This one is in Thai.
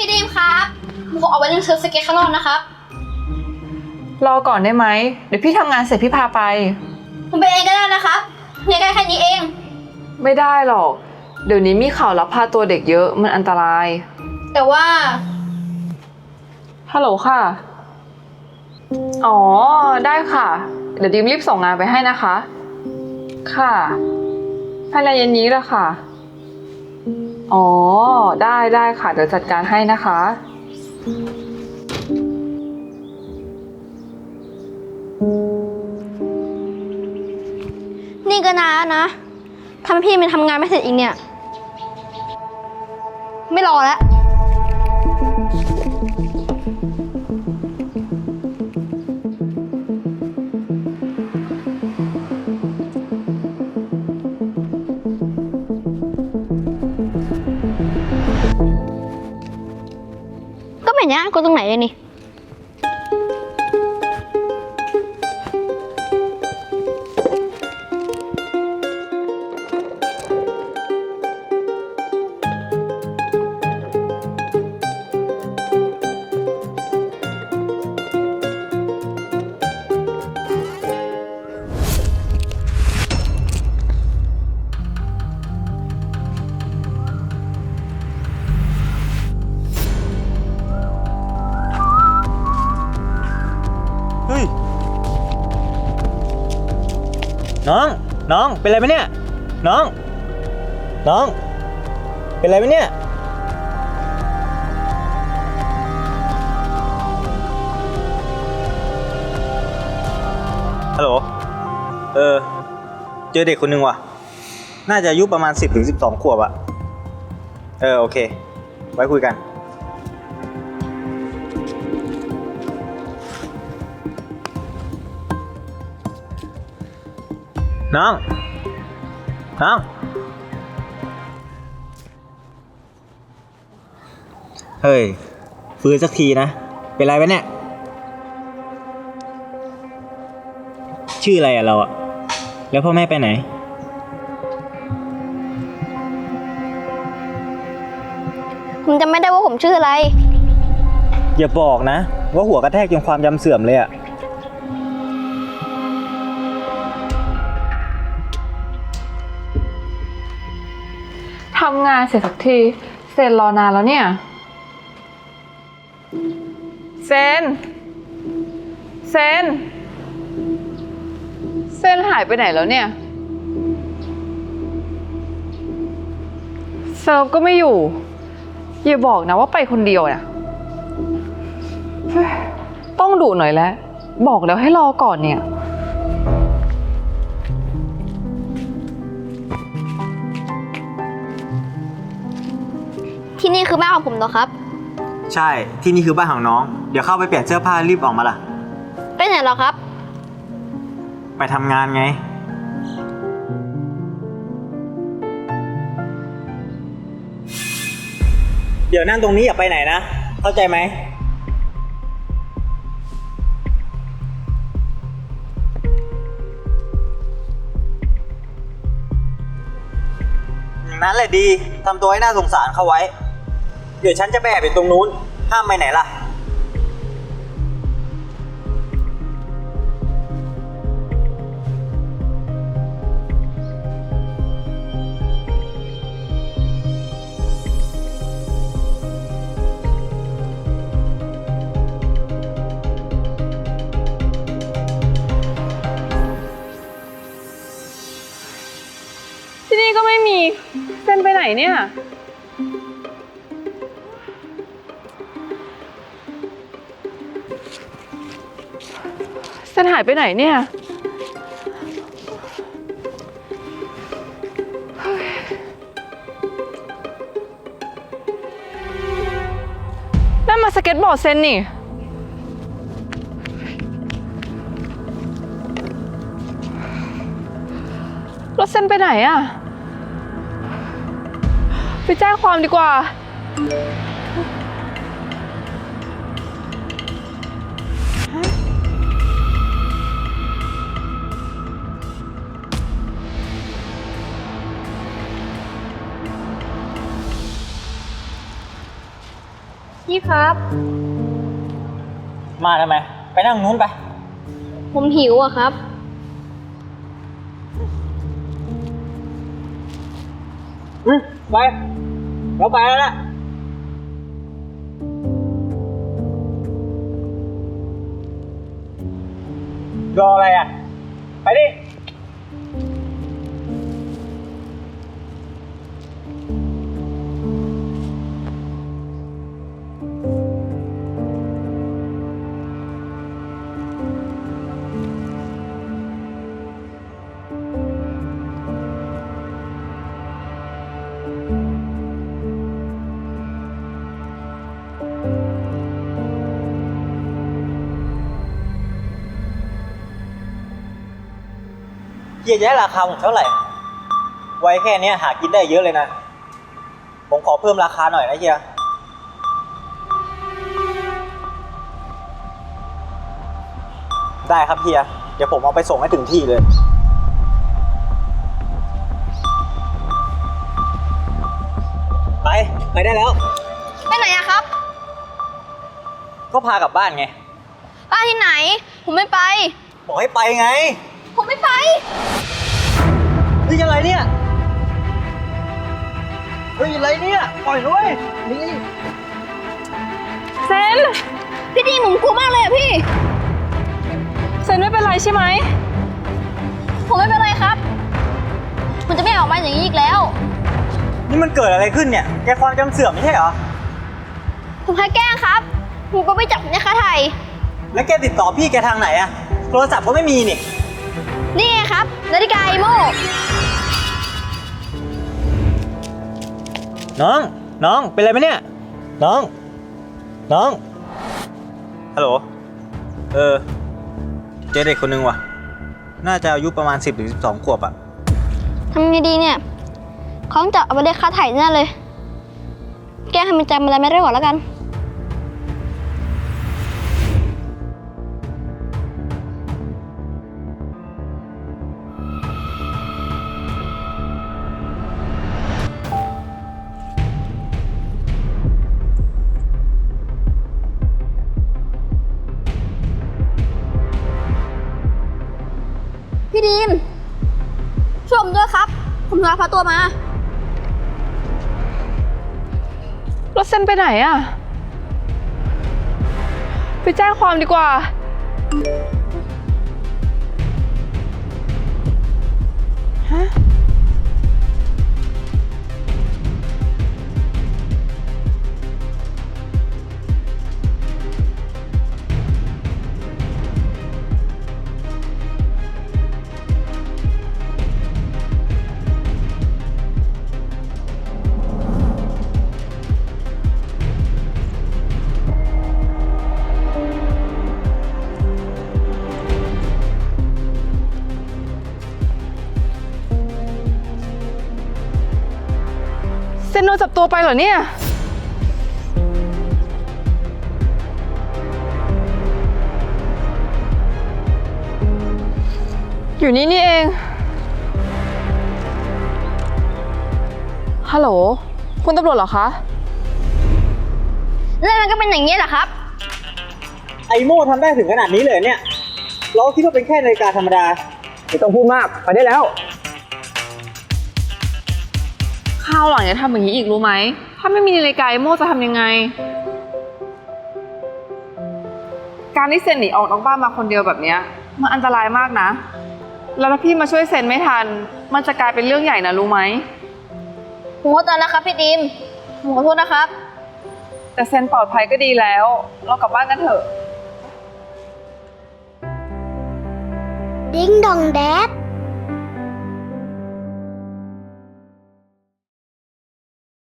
พี่ดีมครับผมขอเอาไว้เล่นเซิร์ฟสเก็ตข้างนอกนะครับ รอก่อนได้ไหม เดี๋ยวพี่ทำงานเสร็จพี่พาไป ผมไปเองก็ได้นะครับใกล้ๆแค่นี้เอง ไม่ได้หรอก เดี๋ยวนี้มีข่าวลักพาตัวเด็กเยอะมันอันตราย แต่ว่า ฮัลโหลค่ะ อ๋อ ได้ค่ะ เดี๋ยวดิมรีบส่งงานไปให้นะคะ ค่ะภายในเย็นนี้แหละค่ะ อ๋อ ได้ได้ค่ะ เดี๋ยวจัดการให้นะคะ นี่ก็นานนะทำให้พี่มันทำงานไม่เสร็จอีกเนี่ย ไม่รอแล้ว ตรงไหนเลยนี่ น้อง เป็นไรไหมเนี่ย น้อง น้อง เป็นไรไหมเนี่ย ฮัลโหล เออ เจอเด็กคนหนึ่งว่ะ น่าจะอายุประมาณ 10-12ถึง12ขวบอะเออ โอเค ไว้คุยกัน น้อง น้อง เฮ้ย ฟื้นสักทีนะ เป็นไรวะเนี่ย ชื่ออะไรอะเราอะ แล้วพ่อแม่ไปไหน ผมจำไม่ได้ว่าผมชื่ออะไร อย่าบอกนะ ว่าหัวกระแทกจนความจำเสื่อมเลยอะ ทำงานเสร็จสักที เซนรอนานแล้วเนี่ย เซนเซนเซนหายไปไหนแล้วเนี่ย เซิร์ฟก็ไม่อยู่ อย่าบอกนะว่าไปคนเดียวเนี่ยเฮ้ยต้องดุหน่อยแล้ว บอกแล้วให้รอก่อนเนี่ย ที่นี่คือบ้านของผมเหรอครับ ใช่ที่นี่คือบ้านของน้อง เดี๋ยวเข้าไปเปลี่ยนเสื้อผ้ารีบออกมาล่ะ ไปไหนเหรอครับ ไปทำงานไง เดี๋ยวนั่งตรงนี้อย่าไปไหนนะ เข้าใจไหม อย่างนั้นแหละดีทำตัวให้น่าสงสารเข้าไว้ เดี๋ยวฉันจะไปแอบอยู่ตรงนู้น ห้ามไปไหนล่ะ ที่นี่ก็ไม่มีเซนไปไหนเนี่ย เซนหายไปไหนเนี่ยเฮ้ยนั่นมาสเก็ตบอร์ดเซนนี่ รถเซนไปไหนอะไปแจ้งความดีกว่า พี่ครับ มาทำไม ไปนั่งนู้นไป ผมหิวอะครับ อืมไปเราไปแล้วนะรออะไรอะ ไปดิ ยียแยะราคาผมเท่าไหร่ ไว้แค่เนี้ยหากินได้เยอะเลยนะ ผมขอเพิ่มราคาหน่อยนะเฮีย ได้ครับเฮีย เดี๋ยวผมเอาไปส่งให้ถึงที่เลยไปไปได้แล้ว ไปไหนอะครับก็พากลับบ้านไง บ้านที่ไหน ผมไม่ไป บอกให้ไปไง ผมไม่ไป นี่อะไรเนี่ยเฮ้ยอะไรเนี่ยปล่อยด้วยนี่เซนพี่ดีผมกลัวมากเลยอะพี่เซนไม่เป็นไรใช่ไหมผมไม่เป็นไรครับผมจะไม่ออกมาอย่างนี้อีกแล้ว นี่มันเกิดอะไรขึ้นเนี่ย แกความจำเสื่อมไม่ใช่เหรอ ผมแค่แกล้งครับผมก็ไม่จับในค่าไทย แล้วแกติดต่อพี่แกทางไหนอะโทรศัพท์ก็ไม่มีนี่ นี่ไงครับ นาฬิกาอีโมน้อง น้อง เป็นไรไหมเนี่ย น้อง น้อง ฮัลโหล เออ เจอเด็กคนนึงว่ะ น่าจะอายุประมาณ 10-12ถึง12ขวบอะทำไงดีเนี่ยเขาต้องจับเอาไปเรียกค่าไถ่แน่เลย แกล้งให้มันจำอะไรไม่ได้ก่อนแล้วกัน มถูกลักพาตัวมา รถเส้นไปไหนอะไปแจ้งความดีกว่า ฮะ ตัวไปเหรอเนี่ย อยู่นี่นี่เอง ฮัลโหล คุณตำรวจเหรอคะ เรื่องมันก็เป็นอย่างนี้แหละครับ ไอโม่ทำได้ถึงขนาดนี้เลยเนี่ย เราคิดว่าเป็นแค่นาฬิกาธรรมดา ไม่ต้องพูดมาก ไปได้แล้ว ข้าวหลังอย่าทำอย่างนี้อีกรู้ไหม ถ้าไม่มีนาฬิกาไอโม่จะทำยังไง การที่เซนหนีออกนอกบ้านมาคนเดียวแบบเนี้ยมันอันตรายมากนะ แล้วถ้าพี่มาช่วยเซนไม่ทัน มันจะกลายเป็นเรื่องใหญ่นะรู้ไหมผมขอโทษนะครับพี่ดีมผมขอโทษนะครับ แต่เซนปลอดภัยก็ดีแล้ว เรากลับบ้านกันเถอะ ดิ้งดองแดด